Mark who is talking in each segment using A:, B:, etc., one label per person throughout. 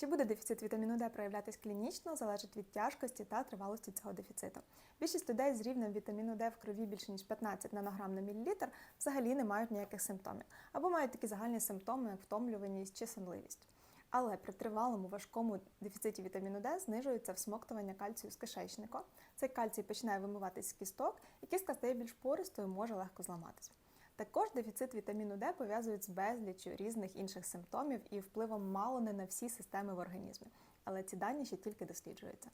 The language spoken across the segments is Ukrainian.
A: Чи буде дефіцит вітаміну Д проявлятись клінічно, залежить від тяжкості та тривалості цього дефіциту. Більшість людей з рівнем вітаміну Д в крові більше ніж 15 нанограм на мілілітр взагалі не мають ніяких симптомів або мають такі загальні симптоми, як втомлюваність чи сонливість. Але при тривалому важкому дефіциті вітаміну Д знижується всмоктування кальцію з кишечника. Цей кальцій починає вимиватись з кісток, і кістка стає більш пористою, може легко зламатись. Також дефіцит вітаміну Д пов'язують з безліччю різних інших симптомів і впливом мало не на всі системи в організмі, але ці дані ще тільки досліджуються.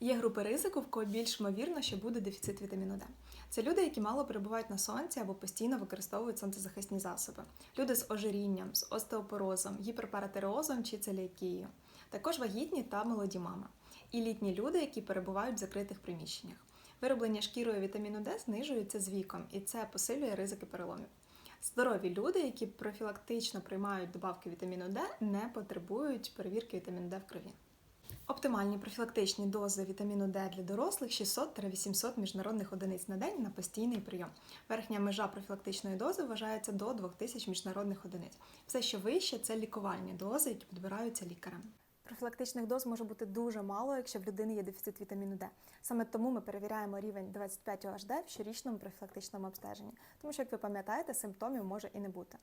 A: Є групи ризику, в кого більш ймовірно, що буде дефіцит вітаміну Д. Це люди, які мало перебувають на сонці або постійно використовують сонцезахисні засоби, люди з ожирінням, з остеопорозом, гіперпаратереозом чи целіакією. Також вагітні та молоді мами. І літні люди, які перебувають в закритих приміщеннях. Вироблення шкірою вітаміну Д знижується з віком, і це посилює ризики переломів. Здорові люди, які профілактично приймають добавки вітаміну Д, не потребують перевірки вітаміну Д в крові. Оптимальні профілактичні дози вітаміну Д для дорослих 600-800 міжнародних одиниць на день на постійний прийом. Верхня межа профілактичної дози вважається до 2000 міжнародних одиниць. Все, що вище, це лікувальні дози, які підбираються лікарем. Профілактичних доз може бути дуже мало, якщо в людини є дефіцит вітаміну Д. Саме тому ми перевіряємо рівень 25 HD в щорічному профілактичному обстеженні, тому що, як ви пам'ятаєте, симптомів може і не бути.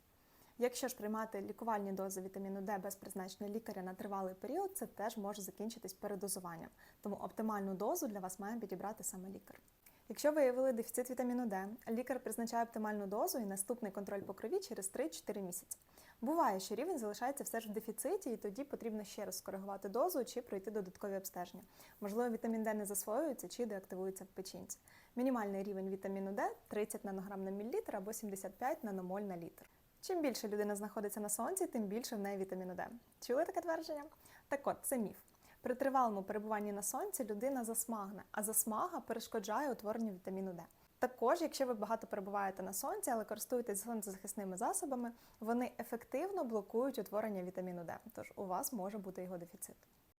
A: Якщо ж приймати лікувальні дози вітаміну Д без призначення лікаря на тривалий період, це теж може закінчитись передозуванням. Тому оптимальну дозу для вас має підібрати саме лікар. Якщо виявили дефіцит вітаміну Д, лікар призначає оптимальну дозу і наступний контроль по крові через 3-4 місяці. Буває, що рівень залишається все ж в дефіциті, і тоді потрібно ще раз скоригувати дозу чи пройти додаткові обстеження. Можливо, вітамін Д не засвоюється чи деактивується в печінці. Мінімальний рівень вітаміну Д 30 нанограм на мілілітр або 75 наномоль на літр. Чим більше людина знаходиться на сонці, тим більше в неї вітаміну Д. Чули таке твердження? Так от, це міф. При тривалому перебуванні на сонці людина засмагне, а засмага перешкоджає утворенню вітаміну Д. Також, якщо ви багато перебуваєте на сонці, але користуєтесь сонцезахисними засобами, вони ефективно блокують утворення вітаміну Д, тож у вас може бути його дефіцит.